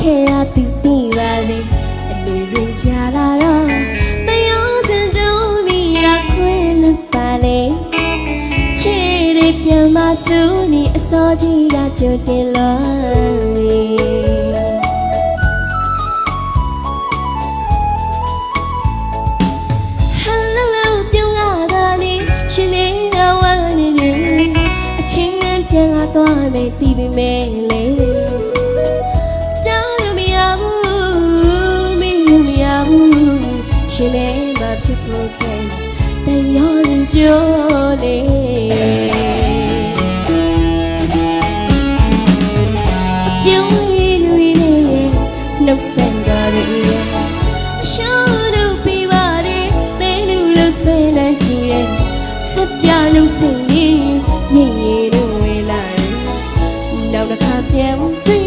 ခဲ့ရသူသိပါစေအလူရင်ကြလာတော့တယောစင်တုံးပြီးရခွင့်လို့ပါလေချေတဲ့ပြန်မဆူနီအစောကြီးကကြိုတင်လို့ Hello ပြုံးလာတာနေရှင်လေးငါဝမ်းနေတယ်အချင်းနဲ့ပြန်လာသွားမယ်တီးပြီးမယ်လေ ရှင်လေးမဖြစ်ဖို့ခဲတန်ရောရင်ကြိုးလေပြုံးရည်လူရည်နဲ့နှုတ်ဆက်တာတွေရှောင်းလို့ပြပါလေတဲလူလို့ဆွေးလန်းကြည့်ရဲ့ဟပ်ပြလို့စင်ရင်ညင်ရည်လို့ဝေးလာနောက်တစ်ခါပြန်တွေ့